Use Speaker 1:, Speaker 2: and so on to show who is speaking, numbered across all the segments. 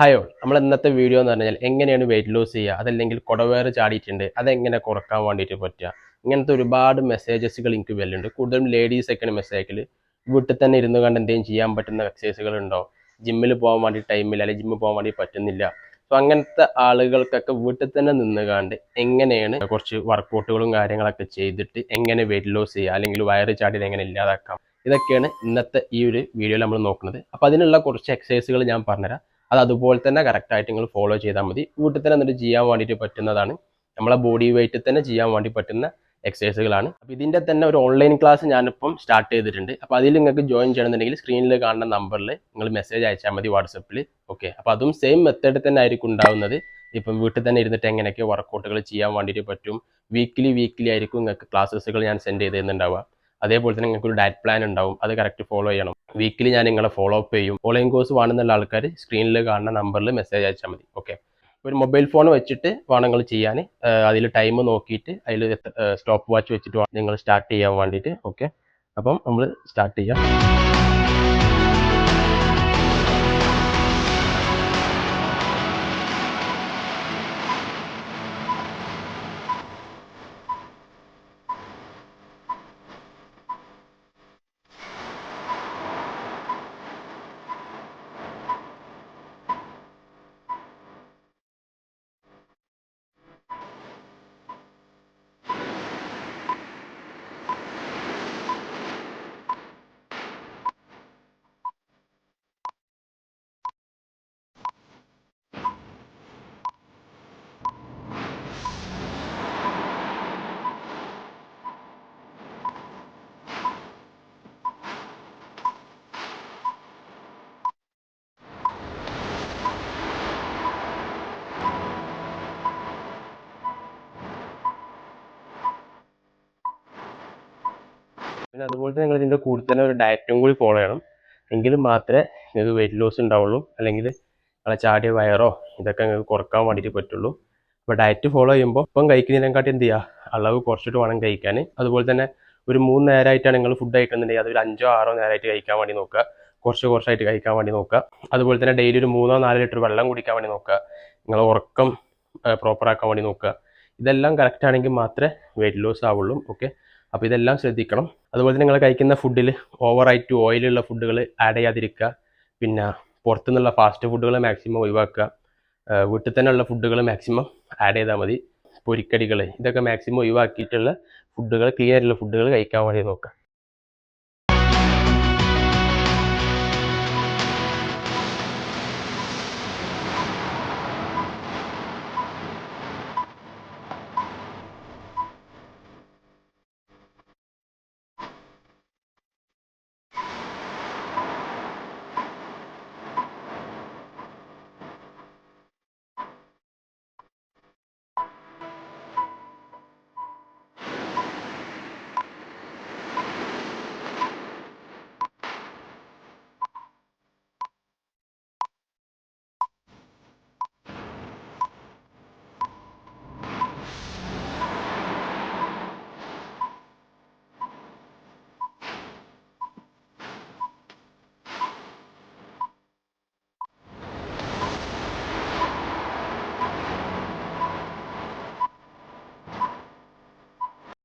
Speaker 1: ഹയോ നമ്മൾ ഇന്നത്തെ വീഡിയോ എന്ന് പറഞ്ഞാൽ എങ്ങനെയാണ് വെയിറ്റ് ലോസ് ചെയ്യുക? അതല്ലെങ്കിൽ കുടവേറ് ചാടിയിട്ടുണ്ട്. അതെങ്ങനെ കുറയ്ക്കാൻ വേണ്ടിയിട്ട് പറ്റുക? ഇങ്ങനത്തെ ഒരുപാട് മെസ്സേജസുകൾ എനിക്ക് വരലുണ്ട്. കൂടുതലും ലേഡീസ് ഒക്കെയാണ് മെസ്സേജ് അയക്കൽ വീട്ടിൽ തന്നെ ഇരുന്ന് കണ്ട് എന്തെങ്കിലും ചെയ്യാൻ പറ്റുന്ന എക്സസൈസുകൾ ഉണ്ടോ ജിമ്മിൽ പോകാൻ വേണ്ടി ടൈമില്ല അല്ലെങ്കിൽ ജിമ്മിൽ പോകാൻ വേണ്ടി പറ്റുന്നില്ല. സോ അങ്ങനത്തെ ആളുകൾക്കൊക്കെ വീട്ടിൽ തന്നെ നിന്ന് കണ്ട് എങ്ങനെയാണ് കുറച്ച് വർക്കൗട്ടുകളും കാര്യങ്ങളൊക്കെ ചെയ്തിട്ട് എങ്ങനെ വെയിറ്റ് ലോസ് ചെയ്യുക? അല്ലെങ്കിൽ വയറ് ചാടിയത് എങ്ങനെ ഇല്ലാതാക്കാം? ഇതൊക്കെയാണ് ഇന്നത്തെ ഈ ഒരു വീഡിയോയിൽ നമ്മൾ നോക്കുന്നത്. അപ്പോൾ അതിനുള്ള കുറച്ച് എക്സസൈസുകൾ ഞാൻ പറഞ്ഞുതരാം. അത് അതുപോലെ തന്നെ കറക്റ്റായിട്ട് നിങ്ങൾ ഫോളോ ചെയ്താൽ മതി. വീട്ടിൽ തന്നെ എന്നിട്ട് ചെയ്യാൻ വേണ്ടിയിട്ട് പറ്റുന്നതാണ്. നമ്മളെ ബോഡി വെയിറ്റ് തന്നെ ചെയ്യാൻ വേണ്ടി പറ്റുന്ന എക്സസൈസുകളാണ് അപ്പോൾ ഇതിന്റെ തന്നെ ഒരു ഓൺലൈൻ ക്ലാസ് ഞാനിപ്പം സ്റ്റാർട്ട് ചെയ്തിട്ടുണ്ട്. അപ്പോൾ അതിൽ നിങ്ങൾക്ക് ജോയിൻ ചെയ്യണമെന്നുണ്ടെങ്കിൽ സ്ക്രീനിൽ കാണുന്ന നമ്പറിൽ നിങ്ങൾ മെസ്സേജ് അയച്ചാൽ മതി വാട്സപ്പിൽ ഓക്കെ അപ്പോൾ അതും സെയിം മെത്തേഡ് തന്നെ ആയിരിക്കും ഉണ്ടാവുന്നത്. ഇപ്പം വീട്ടിൽ തന്നെ ഇരുന്നിട്ട് എങ്ങനെയൊക്കെ വർക്കൗട്ടുകൾ ചെയ്യാൻ വേണ്ടിയിട്ട് പറ്റും. വീക്ക്ലി വീക്ക്ലി ആയിരിക്കും നിങ്ങൾക്ക് ക്ലാസ്സുകൾ ഞാൻ സെൻഡ് ചെയ്ത് തരുന്നുണ്ടാവുക. അതേപോലെ തന്നെ നിങ്ങൾക്ക് ഒരു ഡയറ്റ് പ്ലാൻ ഉണ്ടാവും. അത് കറക്റ്റ് ഫോളോ ചെയ്യണം. വീക്കിലി ഞാൻ നിങ്ങളെ ഫോളോ അപ്പ് ചെയ്യും. ഓൺലൈൻ കോഴ്സ് വേണമെന്നുള്ള ആൾക്കാർ സ്ക്രീനിൽ കാണുന്ന നമ്പറിൽ മെസ്സേജ് അയച്ചാൽ മതി. ഓക്കെ ഒരു മൊബൈൽ ഫോൺ വെച്ചിട്ട് വേണം ചെയ്യാൻ. അതിൽ ടൈം നോക്കിയിട്ട് അതിൽ സ്റ്റോപ്പ് വാച്ച് വെച്ചിട്ട് നിങ്ങൾ സ്റ്റാർട്ട് ചെയ്യാൻ വേണ്ടിയിട്ട്. ഓക്കെ അപ്പം നമ്മൾ സ്റ്റാർട്ട് ചെയ്യാം. പിന്നെ അതുപോലെ തന്നെ നിങ്ങൾ ഇതിന്റെ കൂടെ തന്നെ ഒരു ഡയറ്റും കൂടി ഫോളോ ചെയ്യണം. എങ്കിൽ മാത്രമേ നിങ്ങൾക്ക് വെയിറ്റ് ലോസ് ഉണ്ടാവുള്ളൂ. അല്ലെങ്കിൽ നിങ്ങളെ ചാടിയ വയറോ ഇതൊക്കെ നിങ്ങൾക്ക് കുറയ്ക്കാൻ വേണ്ടിയിട്ട് പറ്റുള്ളൂ. അപ്പോൾ ഡയറ്റ് ഫോളോ ചെയ്യുമ്പോൾ ഇപ്പം കഴിക്കുന്നതിനെക്കാട്ടി എന്ത് ചെയ്യുക? അളവ് കുറച്ചിട്ട് വേണം കഴിക്കാൻ. അതുപോലെ തന്നെ ഒരു മൂന്ന് നേരമായിട്ടാണ് നിങ്ങൾ ഫുഡ് കഴിക്കുന്നുണ്ടെങ്കിൽ അതൊരു അഞ്ചോ ആറോ നേരമായിട്ട് കഴിക്കാൻ വേണ്ടി നോക്കുക. കുറച്ച് കുറച്ചായിട്ട് കഴിക്കാൻ വേണ്ടി നോക്കുക. അതുപോലെ തന്നെ ഡെയിലി ഒരു മൂന്നോ നാലോ ലിറ്റർ വെള്ളം കുടിക്കാൻ വേണ്ടി നോക്കുക. നിങ്ങൾ ഉറക്കം പ്രോപ്പറാക്കാൻ വേണ്ടി നോക്കുക. ഇതെല്ലാം കറക്റ്റ് ആണെങ്കിൽ മാത്രമേ വെയിറ്റ് ലോസ് ആവുള്ളൂ. ഓക്കെ അപ്പോൾ ഇതെല്ലാം ശ്രദ്ധിക്കണം. അതുപോലെ തന്നെ നിങ്ങൾ കഴിക്കുന്ന ഫുഡിൽ ഓവറായിട്ട് ഓയിലുള്ള ഫുഡുകൾ ആഡ് ചെയ്യാതിരിക്കുക. പിന്നെ പുറത്തുനിന്നുള്ള ഫാസ്റ്റ് ഫുഡുകൾ മാക്സിമം ഒഴിവാക്കുക. വീട്ടിൽ തന്നെയുള്ള ഫുഡുകൾ മാക്സിമം ആഡ് ചെയ്താൽ മതി. പൊരിക്കടികൾ ഇതൊക്കെ മാക്സിമം ഒഴിവാക്കിയിട്ടുള്ള ഫുഡുകൾ ക്ലിയർ ആയിട്ടുള്ള ഫുഡുകൾ കഴിക്കാൻ വേണ്ടി നോക്കുക.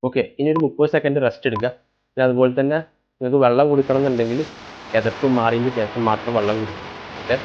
Speaker 1: ഓക്കെ ഇനി ഒരു മുപ്പത് സെക്കൻഡ് റെസ്റ്റ് എടുക്കുക. പിന്നെ അതുപോലെ തന്നെ നിങ്ങൾക്ക് വെള്ളം കുടിക്കണം എന്നുണ്ടെങ്കിൽ കിതപ്പ് മാറിയതിന് ശേഷം മാത്രം വെള്ളം കുടിക്കുക. ഓക്കെ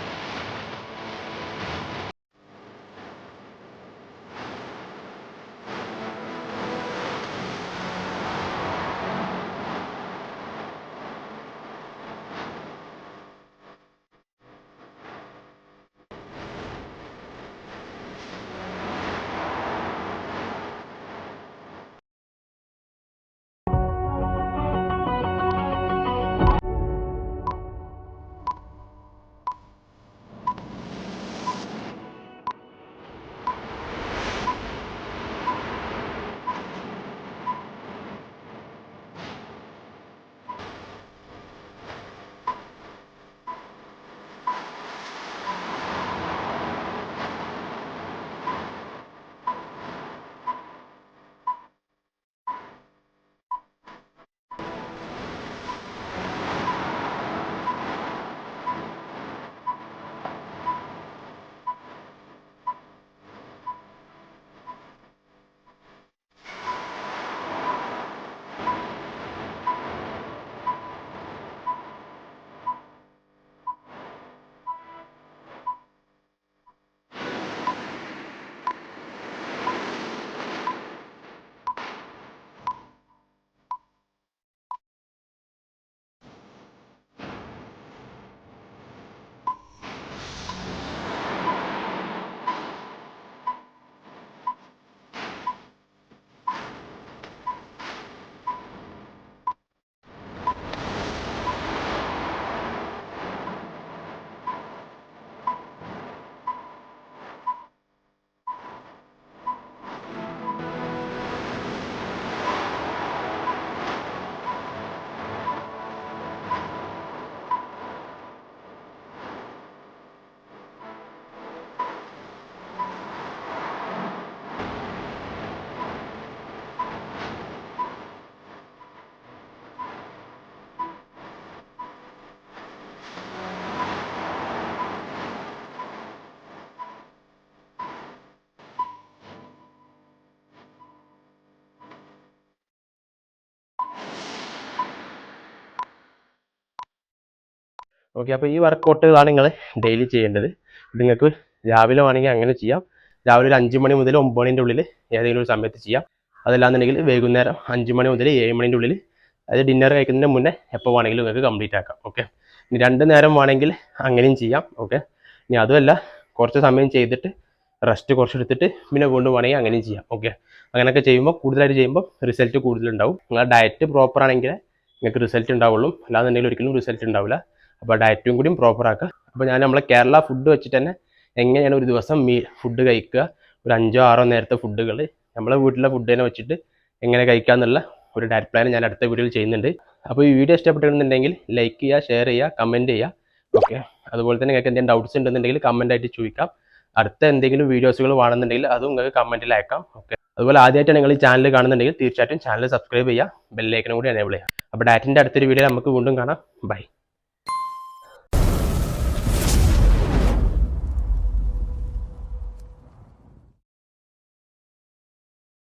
Speaker 1: ഓക്കെ അപ്പോൾ ഈ വർക്കൗട്ടുകളാണ് നിങ്ങൾ ഡെയിലി ചെയ്യേണ്ടത്. നിങ്ങൾക്ക് രാവിലെ വേണമെങ്കിൽ അങ്ങനെ ചെയ്യാം. രാവിലെ ഒരു അഞ്ച് മണി മുതൽ ഒമ്പത് മണിന്റെ ഉള്ളിൽ ഏതെങ്കിലും ഒരു സമയത്ത് ചെയ്യാം. അതല്ലാന്നുണ്ടെങ്കിൽ വൈകുന്നേരം അഞ്ച് മണി മുതൽ ഏഴ് മണിന്റെ ഉള്ളിൽ അതായത് ഡിന്നർ കഴിക്കുന്നതിന് മുന്നേ എപ്പോൾ വേണമെങ്കിലും നിങ്ങൾക്ക് കംപ്ലീറ്റ് ആക്കാം. ഓക്കെ ഇനി രണ്ട് നേരം വേണമെങ്കിൽ അങ്ങനെയും ചെയ്യാം. ഓക്കെ ഇനി അതുമല്ല കുറച്ച് സമയം ചെയ്തിട്ട് റെസ്റ്റ് കുറച്ച് എടുത്തിട്ട് പിന്നെ വീണ്ടും വേണമെങ്കിൽ അങ്ങനെയും ചെയ്യാം. ഓക്കെ അങ്ങനെയൊക്കെ ചെയ്യുമ്പോൾ കൂടുതലായിട്ട് ചെയ്യുമ്പോൾ റിസൾട്ട് കൂടുതലുണ്ടാവും. നിങ്ങളുടെ ഡയറ്റ് പ്രോപ്പർ ആണെങ്കിൽ നിങ്ങൾക്ക് റിസൾട്ട് ഉണ്ടാവുള്ളൂ. അല്ലാന്നുണ്ടെങ്കിൽ ഒരിക്കലും റിസൾട്ട് ഉണ്ടാവില്ല. അപ്പോൾ ഡയറ്റും കൂടിയും പ്രോപ്പറാക്കുക അപ്പോൾ ഞാൻ നമ്മളെ കേരള ഫുഡ് വെച്ചിട്ട് തന്നെ എങ്ങനെയാണ് ഒരു ദിവസം മീ ഫുഡ് കഴിക്കുക ഒരു അഞ്ചോ ആറോ നേരത്തെ ഫുഡുകൾ നമ്മളെ വീട്ടിലെ ഫുഡ് തന്നെ വെച്ചിട്ട് എങ്ങനെ കഴിക്കുക എന്നുള്ള ഒരു ഡയറ്റ് പ്ലാൻ ഞാൻ അടുത്ത വീഡിയോയിൽ ചെയ്യുന്നുണ്ട്. അപ്പോൾ ഈ വീഡിയോ ഇഷ്ടപ്പെട്ടിട്ടുണ്ടെങ്കിൽ ലൈക്ക് ചെയ്യുക ഷെയർ ചെയ്യുക കമന്റ് ചെയ്യുക. ഓക്കെ അതുപോലെ തന്നെ നിങ്ങൾക്ക് എന്തെങ്കിലും ഡൗട്ട്സ് ഉണ്ടെന്നുണ്ടെങ്കിൽ കമന്റ് ആയിട്ട് ചോദിക്കാം. അടുത്ത എന്തെങ്കിലും വീഡിയോസുകൾ വേണമെന്നുണ്ടെങ്കിൽ അതും നിങ്ങൾക്ക് കമന്റിൽ അയക്കാം. ഓക്കെ അതുപോലെ ആദ്യമായിട്ട് നിങ്ങൾ ഈ ചാനൽ കാണുന്നുണ്ടെങ്കിൽ തീർച്ചയായിട്ടും ചാനൽ സബ്സ്ക്രൈബ് ചെയ്യുക. ബെല്ലൈക്കനും കൂടി എനേബിൾ ചെയ്യുക. അപ്പോൾ ഡയറ്റിന്റെ അടുത്തൊരു വീഡിയോ നമുക്ക് വീണ്ടും കാണാം. ബൈ